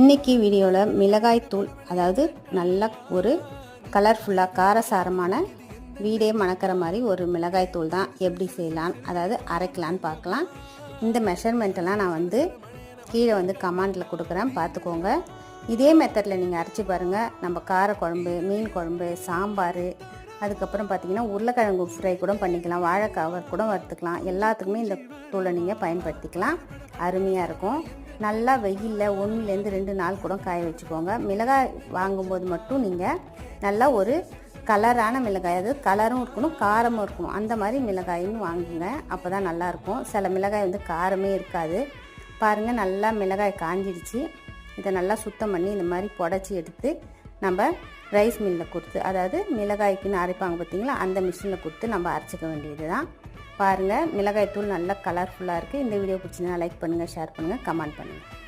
இன்னைக்கு வீடியோவில் மிளகாய் தூள் அதாவது நல்ல ஒரு கலர்ஃபுல்லாக காரசாரமான வீடே மணக்கிற மாதிரி ஒரு மிளகாய் தூள் தான் எப்படி செய்யலாம் அதாவது அரைக்கலான்னு பார்க்கலாம். இந்த மெஷர்மெண்ட்டெல்லாம் நான் வந்து கீழே வந்து கமாண்டில் கொடுக்குறேன் பார்த்துக்கோங்க. இதே மெத்தடில் நீங்கள் அரைச்சி பாருங்கள் நம்ம கார குழம்பு மீன் குழம்பு சாம்பார் அதுக்கப்புறம் பார்த்திங்கன்னா உருளைக்கிழங்கு ஃப்ரை கூட பண்ணிக்கலாம் வாழைக்காய் கூட வறுத்துக்கலாம். எல்லாத்துக்குமே இந்த தூளை நீங்கள் பயன்படுத்திக்கலாம். அருமையாக இருக்கும். நல்லா வெயிலில் ஒன்றுலேருந்து ரெண்டு நாள் கூட காய வச்சுக்கோங்க. மிளகாய் வாங்கும்போது மட்டும் நீங்கள் நல்லா ஒரு கலரான மிளகாய் அது கலரும் இருக்கணும் காரமும் இருக்கணும். அந்த மாதிரி மிளகாயும் வாங்குங்க. அப்போ தான் நல்லாயிருக்கும். சில மிளகாய் வந்து காரமே இருக்காது. பாருங்கள் நல்லா மிளகாய் காஞ்சிடுச்சு. இதை நல்லா சுத்தம் பண்ணி இந்த மாதிரி புடச்சி எடுத்து நம்ம ரைஸ் மில்லில் கொடுத்து அதாவது மிளகாய்க்குன்னு அரைப்பாங்க பார்த்தீங்களா அந்த மிஷினில் கொடுத்து நம்ம அரைச்சிக்க வேண்டியது தான் பாருங்கள் மிளகாய் தூள் நல்லா கலர்ஃபுல்லாக இருக்குது இந்த வீடியோ பிடிச்சிருந்தா லைக் பண்ணுங்கள் ஷேர் பண்ணுங்கள் கமெண்ட் பண்ணுங்கள்